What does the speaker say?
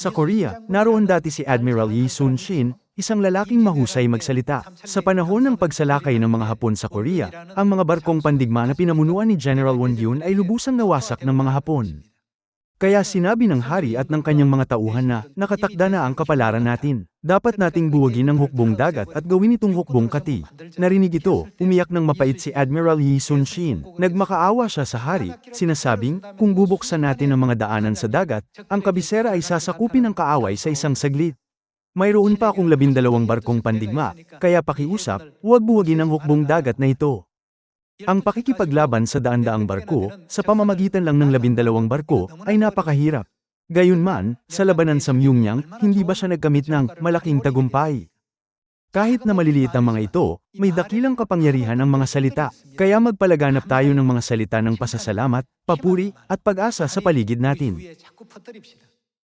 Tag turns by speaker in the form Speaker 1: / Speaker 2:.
Speaker 1: Sa Korea, naroon dati si Admiral Yi Sun Shin, isang lalaking mahusay magsalita. Sa panahon ng pagsalakay ng mga Hapon sa Korea, ang mga barkong pandigma na pinamunuan ni General Won Yun ay lubusang nawasak ng mga Hapon. Kaya sinabi ng hari at ng kanyang mga tauhan na, nakatakda na ang kapalaran natin. Dapat nating buwagin ang hukbong dagat at gawin itong hukbong kati. Narinig ito, umiyak ng mapait si Admiral Yi Sun Shin. Nagmakaawa siya sa hari, sinasabing, kung bubuksan natin ang mga daanan sa dagat, ang kabisera ay sasakupin ng kaaway sa isang saglit. Mayroon pa akong labindalawang barkong pandigma, kaya pakiusap, huwag buwagin ang hukbong dagat na ito. Ang pakikipaglaban sa daan-daang barko, sa pamamagitan lang ng labindalawang barko, ay napakahirap. Gayunman, sa labanan sa Myungyang, hindi ba siya nagkamit ng malaking tagumpay? Kahit na maliliit ang mga ito, may dakilang kapangyarihan ang mga salita, kaya magpalaganap tayo ng mga salita ng pasasalamat, papuri, at pag-asa sa paligid natin.